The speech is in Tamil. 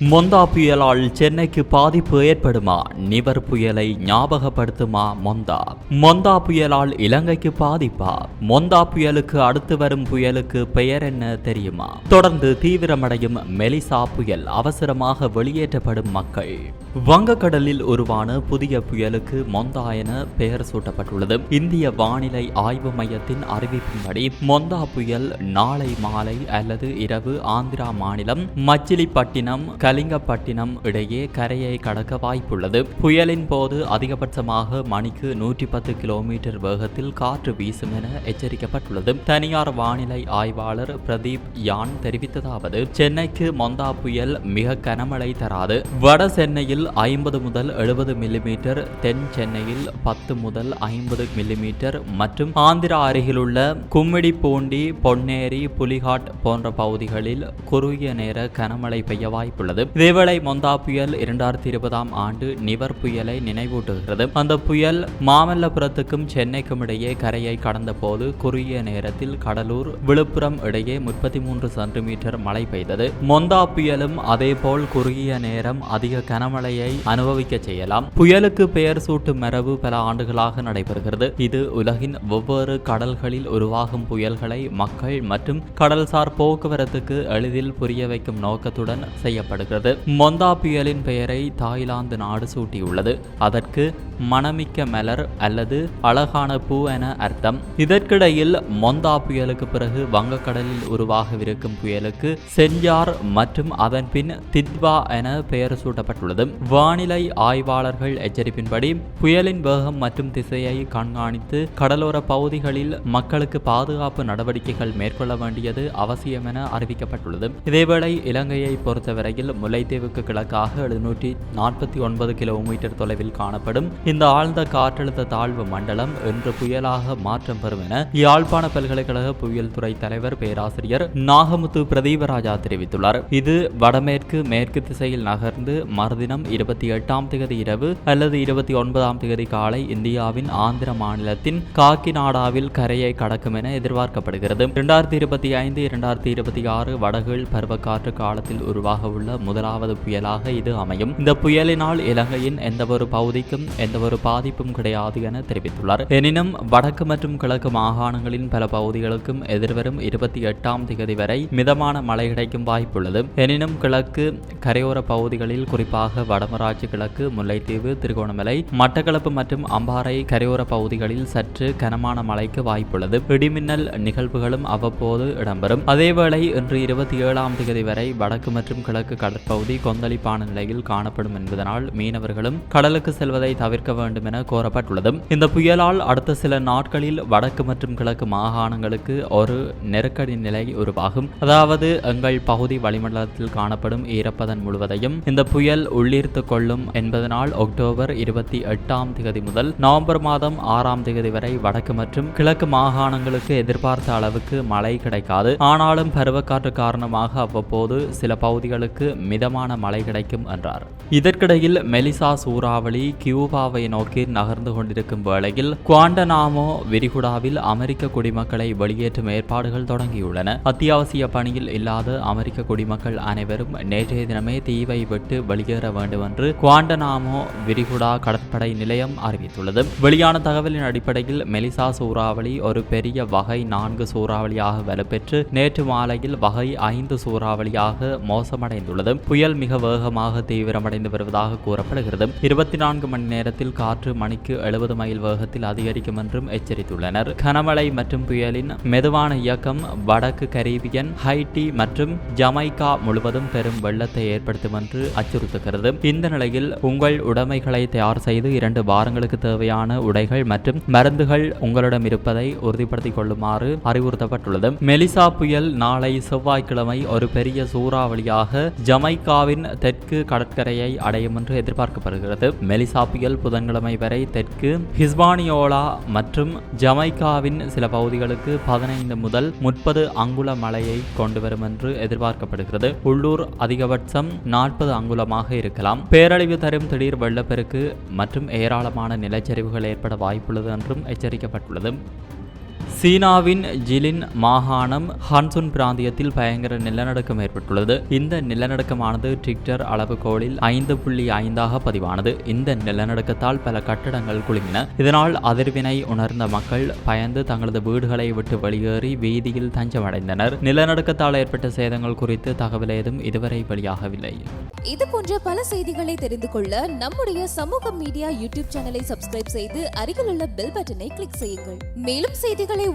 மொந்தா புயலால் சென்னைக்கு பாதிப்பு ஏற்படுமா? நிவர் புயலை ஞாபகப்படுத்துமா மொந்தா? மொந்தா புயலால் இலங்கைக்கு பாதிப்பா? மொந்தா புயலுக்கு அடுத்து வரும் புயலுக்கு பெயர் என்ன தெரியுமா? தொடர்ந்து தீவிரமடையும் மெலிசா புயல் அவசரமாக வெளியேற்றப்படும் மக்கள். வங்கக்கடலில் உருவான புதிய புயலுக்கு மொந்தா என பெயர் சூட்டப்பட்டுள்ளது. இந்திய வானிலை ஆய்வு மையத்தின் அறிவிப்பின்படி மொந்தா புயல் நாளை மாலை அல்லது இரவு ஆந்திரா மாநிலம் மச்சிலிப்பட்டினம் கலிங்கப்பட்டினம் இடையே கரையை கடக்க வாய்ப்புள்ளது. புயலின் போது அதிகபட்சமாக மணிக்கு நூற்றி பத்து கிலோமீட்டர் வேகத்தில் காற்று வீசும் என எச்சரிக்கப்பட்டுள்ளது. தனியார் வானிலை ஆய்வாளர் பிரதீப் யான் தெரிவித்ததாவது சென்னைக்கு மொந்தா புயல் மிக கனமழை தராது. வட சென்னையில் ஐம்பது முதல் எழுபது மில்லிமீட்டர் தென் சென்னையில் பத்து முதல் ஐம்பது மில்லிமீட்டர் மற்றும் ஆந்திரா அருகிலுள்ள கும்மிடிப்பூண்டி பொன்னேரி புலிகாட் போன்ற பகுதிகளில் குறுகிய நேர கனமழை பெய்ய வாய்ப்புள்ளது. இதேவேளை மொந்தா புயல் இரண்டாயிரத்தி இருபதாம் ஆண்டு நிவர் புயலை நினைவூட்டுகிறது. அந்த புயல் மாமல்லபுரத்துக்கும் சென்னைக்கும் இடையே கரையை கடந்த போது குறுகிய நேரத்தில் கடலூர் விழுப்புரம் இடையே முப்பத்தி மூன்று சென்டிமீட்டர் மழை பெய்தது. மொந்தா புயலும் அதேபோல் குறுகிய நேரம் அதிக கனமழை கனமழையை அனுபவிக்க செய்யலாம். புயலுக்கு பெயர் சூட்டும் மரபு பல ஆண்டுகளாக நடைபெறுகிறது. இது உலகின் ஒவ்வொரு கடல்களில் உருவாகும் புயல்களை மக்கள் மற்றும் கடல்சார் போக்குவரத்துக்கு எளிதில் புரிய வைக்கும் நோக்கத்துடன் செய்யப்படுகிறது. மொந்தா புயலின் பெயரை தாய்லாந்து நாடு சூட்டியுள்ளது. அதற்கு மணமிக்க மலர் அல்லது அழகான பூ என அர்த்தம். இதற்கிடையில் மொந்தா புயலுக்கு பிறகு வங்கக்கடலில் உருவாகவிருக்கும் புயலுக்கு செஞ்சார் மற்றும் அதன் பின் தித்வா என பெயர் சூட்டப்பட்டுள்ளது. வானிலை ஆய்வாளர்கள் எச்சரிப்பின்படி புயலின் வேகம் மற்றும் திசையை கண்காணித்து கடலோர பகுதிகளில் மக்களுக்கு பாதுகாப்பு நடவடிக்கைகள் மேற்கொள்ள வேண்டியது அவசியம் என அறிவிக்கப்பட்டுள்ளது. இதேவேளை இலங்கையை பொறுத்தவரையில் முல்லைத்தீவுக்கு கிழக்காக எழுநூற்றி நாற்பத்தி ஒன்பது கிலோமீட்டர் தொலைவில் காணப்படும் இந்த ஆழ்ந்த காற்றழுத்த தாழ்வு மண்டலம் இன்று புயலாக மாற்றம் பெறும் என யாழ்ப்பாண பல்கலைக்கழக புயல் துறை தலைவர் பேராசிரியர் நாகமுத்து பிரதீபராஜா தெரிவித்துள்ளார். இது வடமேற்கு மேற்கு திசையில் நகர்ந்து மறுதினம் இருபத்தி எட்டாம் தேதி இரவு அல்லது இருபத்தி ஒன்பதாம் தேதி காலை இந்தியாவின் ஆந்திர மாநிலத்தின் காக்கிநாடாவில் கரையை கடக்கும் என எதிர்பார்க்கப்படுகிறது. இரண்டாயிரத்தி இருபத்தி ஐந்து இரண்டாயிரத்தி இருபத்தி ஆறு வடகிழ் பருவக்காற்று காலத்தில் உருவாக உள்ள முதலாவது புயலாக இது அமையும். இந்த புயலினால் இலங்கையின் எந்தவொரு பகுதிக்கும் எந்தவொரு பாதிப்பும் கிடையாது என தெரிவித்துள்ளார். எனினும் வடக்கு மற்றும் கிழக்கு மாகாணங்களின் பல பகுதிகளுக்கும் எதிர்வரும் இருபத்தி எட்டாம் தேதி வரை மிதமான மழை கிடைக்கும் வாய்ப்புள்ளது. எனினும் கிழக்கு கரையோர பகுதிகளில் குறிப்பாக வடமராட்சி கிழக்கு முல்லைத்தீவு திருகோணமலை மட்டக்களப்பு மற்றும் அம்பாறை கரையோர பகுதிகளில் சற்று கனமான மழைக்கு வாய்ப்புள்ளது. இடிமின்னல் நிகழ்வுகளும் அவ்வப்போது இடம்பெறும். அதேவேளை இன்று இருபத்தி ஏழாம் தேதி வரை வடக்கு மற்றும் கிழக்கு கடற்பகுதி கொந்தளிப்பான நிலையில் காணப்படும் என்பதனால் மீனவர்களும் கடலுக்கு செல்வதை தவிர்க்க வேண்டும் என கோரப்பட்டுள்ளது. இந்த புயலால் அடுத்த சில நாட்களில் வடக்கு மற்றும் கிழக்கு மாகாணங்களுக்கு ஒரு நெருக்கடி நிலை உருவாகும். அதாவது எங்கள் பகுதி வளிமண்டலத்தில் காணப்படும் ஈரப்பதன் முழுவதையும் இந்த புயல் உள்ளீர்த்து கொள்ளும் என்பதனால் அக்டோபர் இருபத்தி எட்டாம் தேதி முதல் நவம்பர் மாதம் ஆறாம் தேதி வரை வடக்கு மற்றும் கிழக்கு மாகாணங்களுக்கு எதிர்பார்த்த அளவுக்கு மழை கிடைக்காது. ஆனாலும் பருவக்காற்று காரணமாக அவ்வப்போது சில பகுதிகளுக்கு மிதமான மழை கிடைக்கும் என்றார். இதற்கிடையில் மெலிசா சூறாவளி கியூபாவை நோக்கி நகர்ந்து கொண்டிருக்கும் வேளையில் குவாண்டனாமோ விரிகுடாவில் அமெரிக்க குடிமக்களை வெளியேற்றும் ஏற்பாடுகள் தொடங்கியுள்ளன. அத்தியாவசிய பணியில் இல்லாத அமெரிக்க குடிமக்கள் அனைவரும் நேற்றைய தினமே தீவை விட்டு வெளியேற வேண்டும் என்று குவாண்டனாமோ விரிகுடா கடற்படை நிலையம் அறிவித்துள்ளது. வெளியான தகவலின் அடிப்படையில் மெலிசா சூறாவளி ஒரு பெரிய வகை நான்கு சூறாவளியாக வலுப்பெற்று நேற்று மாலையில் வகை ஐந்து சூறாவளியாக மோசமடைந்துள்ளது. புயல் மிக வேகமாக தீவிரமடைந்து வருவதாக கூறப்படுகிறது. இருபத்தி நான்கு மணி நேரத்தில் காற்று மணிக்கு எழுபது மைல் வேகத்தில் அதிகரிக்கும் என்றும் எச்சரித்துள்ளனர். கனமழை மற்றும் புயலின் மெதுவான இயக்கம் வடக்கு கரீபியன் ஹைட்டி மற்றும் ஜமைக்கா முழுவதும் பெரும் வெள்ளத்தை ஏற்படுத்தும் என்று அச்சுறுத்துகிறது. இந்த நிலையில் உங்கள் உடைமைகளை தயார் செய்து இரண்டு வாரங்களுக்கு தேவையான உடைகள் மற்றும் மருந்துகள் உங்களிடம் இருப்பதை உறுதிப்படுத்திக் கொள்ளுமாறு அறிவுறுத்தப்பட்டுள்ளது. மெலிசா புயல் நாளை செவ்வாய்க்கிழமை ஒரு பெரிய சூறாவளியாக ஜமைக்காவின் தெற்கு கடற்கரையை அடையும் என்று எதிர்பார்க்கப்படுகிறது. மெலிசா புயல் புதன்கிழமை வரை தெற்கு ஹிஸ்பானியோலா மற்றும் ஜமைக்காவின் சில பகுதிகளுக்கு பதினைந்து முதல் முப்பது அங்குல மழையை கொண்டு வரும் என்று எதிர்பார்க்கப்படுகிறது. உள்ளூர் அதிகபட்சம் நாற்பது அங்குலமாக இருக்கலாம். பேரழிவு தரும் திடீர் வெள்ளப்பெருக்கு மற்றும் ஏராளமான நிலச்சரிவுகள் ஏற்பட வாய்ப்புள்ளது என்றும் எச்சரிக்கப்பட்டுள்ளது. சீனாவின் ஜிலின் மாகாணம் ஹான்சுன் பிராந்தியத்தில் பயங்கர நிலநடுக்கம் ஏற்பட்டுள்ளது. இந்த நிலநடுக்கமானது ட்விட்டர் அளவுகோலில் ஐந்து புள்ளி ஐந்தாக பதிவானது. இந்த நிலநடுக்கத்தால் பல கட்டடங்கள் குலுங்கின. இதனால் அதிர்வினை உணர்ந்த மக்கள் பயந்து தங்களது வீடுகளை விட்டு வெளியேறி வீதியில் தஞ்சமடைந்தனர். நிலநடுக்கத்தால் ஏற்பட்ட சேதங்கள் குறித்து தகவல் ஏதும் இதுவரை வெளியாகவில்லை. இது போன்ற பல செய்திகளை தெரிந்து கொள்ள நம்முடைய சமூக மீடியா யூடியூப் சேனலை சப்ஸ்கிரைப் செய்து அருகில் உள்ள பெல் பட்டனை கிளிக் செய்யுங்கள். மேலும் செய்திகளை